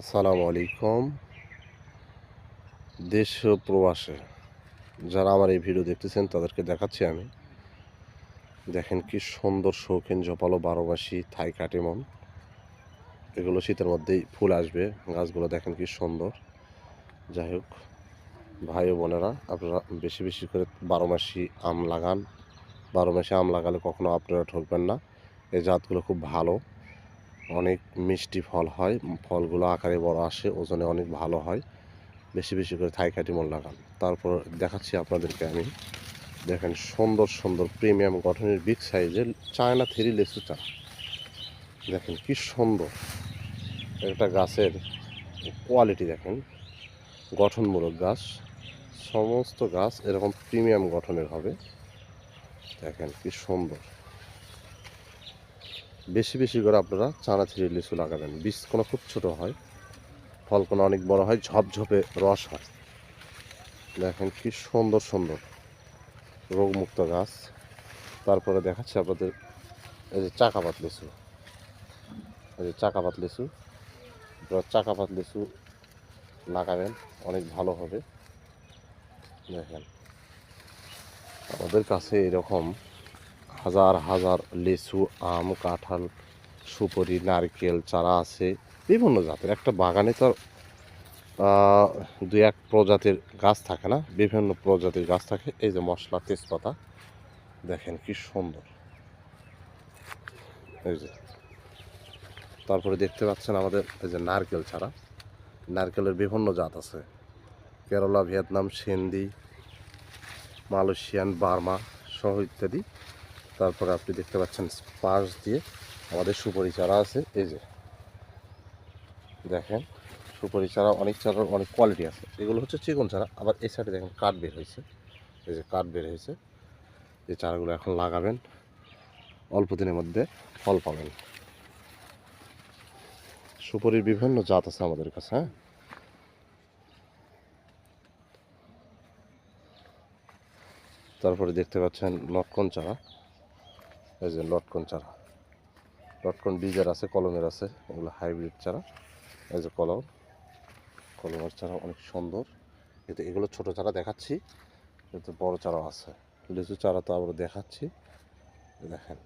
আসসালামু আলাইকুম। দেশ প্রবাসে যারা আমার এই ভিডিও দেখতেছেন, তাদেরকে দেখাচ্ছি আমি। দেখেন কি সুন্দর শৌখিন, জপালো বারোমাসি থাই কাটিমন এগুলো শীতের মধ্যেই ফুল আসবে। গাছগুলো দেখেন কি সুন্দর। যাই হোক, ভাই ও বোনেরা, আপনারা বেশি বেশি করে বারো মাসি আম লাগান। বারো মাসে আম লাগালে কখনো আপনারা ঠকবেন না। এই জাতগুলো খুব ভালো। অনেক মিষ্টি ফল হয় ফলগুলো আকারে বড় আসে, ওজনে অনেক ভালো হয়। বেশি বেশি করে থাই কাটিমন লাগান। তারপর দেখাচ্ছি আপনাদেরকে আমি। দেখেন সুন্দর সুন্দর প্রিমিয়াম গঠনের বিগ সাইজের চায়না থ্রি লেসু চা। দেখেন কি সুন্দর। একটা গাছের কোয়ালিটি দেখেন। গঠনমূলক গাছ। সমস্ত গাছ এরকম প্রিমিয়াম গঠনের হবে। দেখেন কি সুন্দর। বেশি বেশি করে আপনারা চানা ছিঁড়ে লিচু লাগাবেন। বীজ কোনো খুব ছোট হয়, ফল কোনো অনেক বড় হয়, ঝপঝপে রস হয়। দেখেন কি সুন্দর সুন্দর রোগমুক্ত গাছ। তারপরে দেখাচ্ছি আপনাদের এই যে চাকাপাত লিচু। এই যে চাকাপাত লিচু। আপনারা চাকাপাত লিচু লাগাবেন, অনেক ভালো হবে। দেখেন, আমাদের কাছে এরকম হাজার হাজার লিচু আম, কাঁঠাল, সুপারি, নারকেল, চারা আছে, বিভিন্ন জাতের। একটা বাগানে তো দু এক প্রজাতির গাছ থাকে না, বিভিন্ন প্রজাতির গাছ থাকে। এই যে মশলা, তেজপাতা, দেখেন কি সুন্দর। এই যে, তারপরে দেখতে পাচ্ছেন আমাদের এই যে নারকেল ছাড়া নারকেলের বিভিন্ন জাত আছে। Kerala, Vietnam, Sindhi, Malaysian, Burma সহ ইত্যাদি। তারপরে আপনি দেখতে পাচ্ছেন পাশ দিয়ে আমাদের সুপারি চারা আছে। এই যে, দেখেন সুপারি চারা অনেক চারার অনেক কোয়ালিটি আছে। এগুলো হচ্ছে চিকন চারা, আবার এই সাইডে দেখেন কাঠ বের হয়েছে। এই যে কাঠ বের হয়েছে। এই চারাগুলো এখন লাগাবেন। অল্প দিনের মধ্যে ফল পাবেন। সুপারির বিভিন্ন জাত আছে আমাদের কাছে হ্যাঁ? তারপরে দেখতে পাচ্ছেন লটকন চারা। এই যে লটকন চারা। লটকন বীজের আছে, কলমের আছে, এগুলো হাইব্রিড চারা। এই যে কলম, কলমের চারা অনেক সুন্দর। কিন্তু এগুলো ছোট চারা দেখাচ্ছি, কিন্তু বড় চারাও আছে। লিচু চারা তো আবার দেখাচ্ছি। দেখেন।